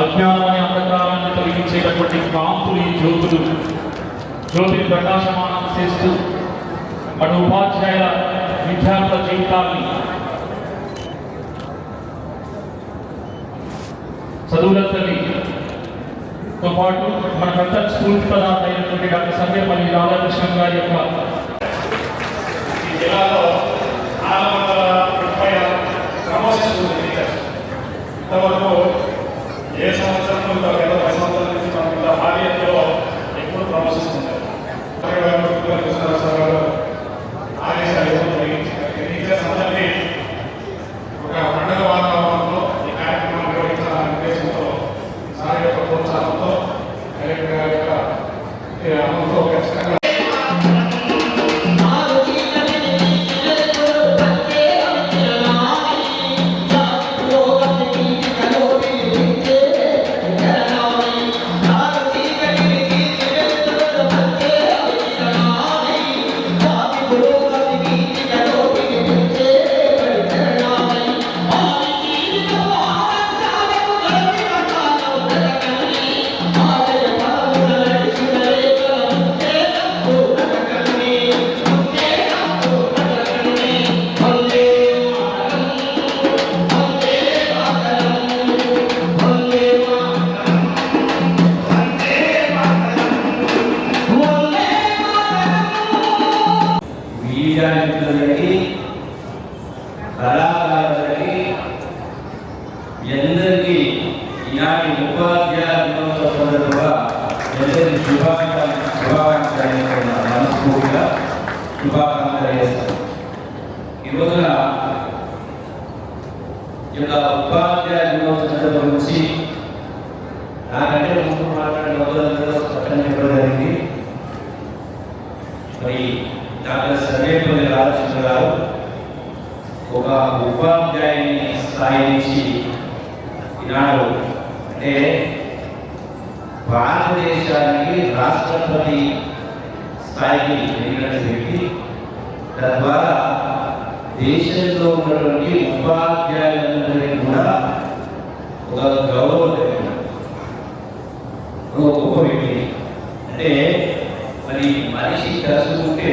అజ్ఞానాన్ని అంధకారాన్ని తొలగించేటటువంటి కాంతులు ఈ జ్యోతులు. జ్యోతిని ప్రకాశమానం చేస్తూ మన ఉపాధ్యాయుల విద్యార్థుల జీవితాన్ని చదువుల తల్లితో పాటు మనకంతా స్ఫూర్తి పదార్థ అయినటువంటి డాక్టర్ సర్వేపల్లి రాధాకృష్ణన్ గారి యొక్క ఈ జిల్లాలో నాలుగు వందల ముప్పై ప్రమోషన్స్ ఇంతవరకు fundamental que విద్యార్థులకి కళాకారులకి ఎందరికీ ఈనాటి ఉపాధ్యాయ దినోత్సవ సందర్భంగా ఎందరికీ శుభాకాంక్ష శుభాకాంక్షలు మనస్ఫూర్తిగా శుభాకాంక్షలు చేస్తాను. ఈ రోజున ఈ యొక్క ఉపాధ్యాయ దినోత్సవం గురించి నాకంటే ముందు మాట్లాడిన వదలందరూ చక్కని చెప్పడం జరిగింది మరి డాక్టర్ సర్వేపల్లి రామకృష్ణ గారు ఒక ఉపాధ్యాయుని స్థాయి నుంచి ఈనాడు అంటే భారతదేశానికి రాష్ట్రపతి స్థాయికి ఎదిగినట్టు వ్యక్తి. తద్వారా దేశంలో ఉన్నటువంటి ఉపాధ్యాయులందరికీ కూడా ఒక గౌరవం ఒక గొప్ప వ్యక్తి. అంటే మరి మనిషి కలుసుకుంటే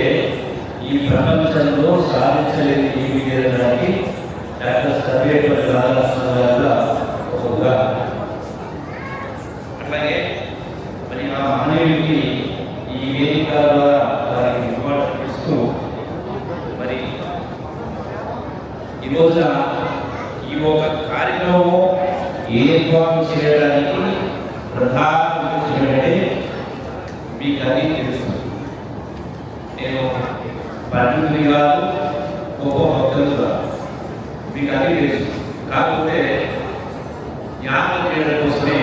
ఈ ప్రపంచంలో సాధించలేని ఏమి లేదనడానికి డాక్టర్ సర్వేపల్లి రాధాకృష్ణ గారు ఒక ఉదాహరణ. అట్లాగే మరి ఆ మానవుడికి ఈ వేదిక ద్వారా వారికి ఇంపార్టెంట్ ఇస్తూ మరి ఈరోజు ఈ ఒక కార్యక్రమం ఏర్పాటు చేయడానికి ప్రధాన మీకు అది తెలుసు. నేను పండితుని కాదు గొప్ప భక్తులు కాదు మీకు అది తెలుసు కాకపోతే జ్ఞాపకం చేయడం కోసమే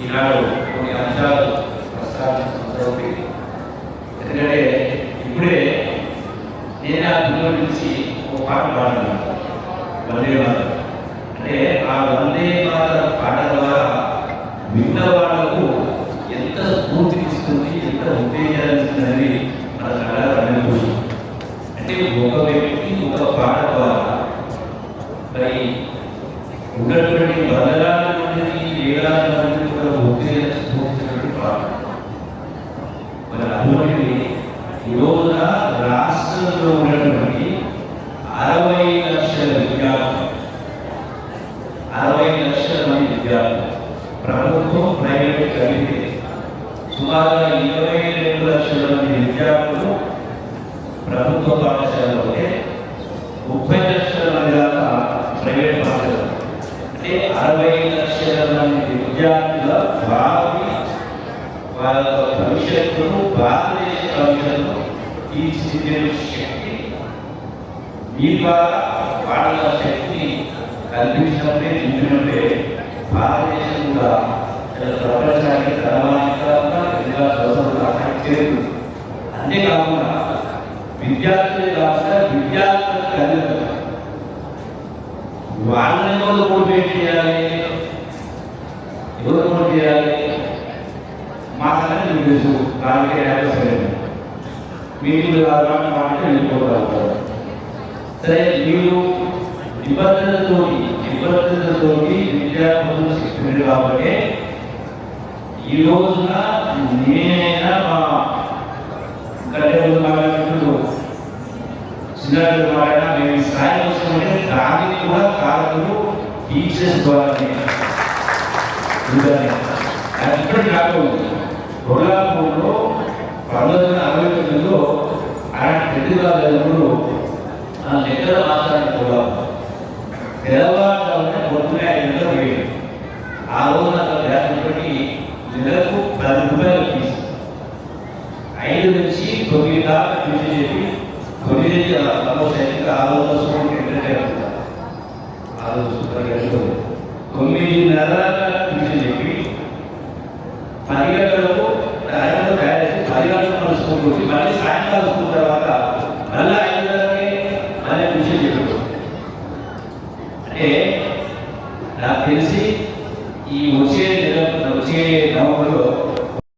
ఈనాడు కొన్ని అంశాలు ప్రస్తావించడం ఎందుకంటే ఇప్పుడే నేను ఆ పిల్లల నుంచి ఒక పాట పాడుతున్నాను వందే మాతరం అంటే ఆ వందే మాతర పాట ద్వారా విన్న వాళ్ళకు ఎంత స్ఫూర్తినిస్తుంది ఎంత ఉత్తేజాన్ని ఇస్తుందని మన కళ అనుభూతి అంటే ఒక వ్యక్తి ఒక పాట ద్వారా మరి ఉన్నటువంటి వందలాది మందిని వేలాది మందిని కూడా ఉత్తేజం పాట మరి అటువంటిది ఈ రాష్ట్రంలో ఉన్నటువంటి అరవై లక్షల విద్యార్థులు అరవై లక్షల మంది విద్యార్థులు ప్రభుత్వం ప్రైవేట్ కలిపి సుమారుగా ఇరవై రెండు లక్షల మంది విద్యార్థులు ప్రభుత్వ పాఠశాలలోనే ముప్పై లక్షల మంది దాకా ప్రైవేట్ పాఠశాల అంటే అరవై లక్షల మంది విద్యార్థుల భావి వాళ్ళ భవిష్యత్తును భారతదేశ భవిష్యత్తును తీర్చిదిద్దే శక్తి మీ ద్వారా వాళ్ళ శక్తి కల్పించినప్పుడే నింపినప్పుడే భారతదేశం కూడా. ప్రపంచానికి తర్వాత ವಿದ್ಯಾರ್ಥಿಗಳಾದ ವಿದ್ಯಾರ್ಥಿ ಕಲಿತ ವಾಂಗ್ಮೂಲ ಕೊಡಬೇಕಿಯಾಗಿ ಇವರು ಕೊಡಬೇಕಿಯಾಗಿ ಮಾತನ್ನ ನಿಲ್ಲಿಸು ನಾಲ್ಕೇ ಯಾರು ಸರಿ ಮೀಟಿಂಗ್ ಮಾಡಿ ಹೇಳ್ಕೊಳ್ತಾರೆ ಸರಿ ನೀವು ನಿಬಂಧನ ತೋರಿ ನಿಬಂಧನ ತೋರಿ విద్యార్థులు శిక్షణుడు కాబట్టి ఈ రోజున నేనైనా మా గడ్డ మాట్లాడుతూ ద్వారా మేము ఈ స్థాయి వస్తామంటే దానిని కూడా కారణులు టీచర్స్ ద్వారా ఉండాలి అది ఇప్పటికి కాకుండా కొల్లాపూర్లో పంతొమ్మిది వందల అరవై తొమ్మిదిలో అలాంటి ప్రతిభాలు ఆ లెక్కల మాట్లాడిన కొల్లాపూర్. తెల్లవారుజామున పొద్దునే ఐదు గంటలకు పోయింది. ఆ రోజున అక్కడ వ్యాధిపట్టి నెలకు పది రూపాయలు ఫీజు. ఐదు నుంచి తొమ్మిది దాకా ఫీజు చెప్పి తొమ్మిది నుంచి ఆల్మోస్ట్ అయితే ఆ రోజు సోమం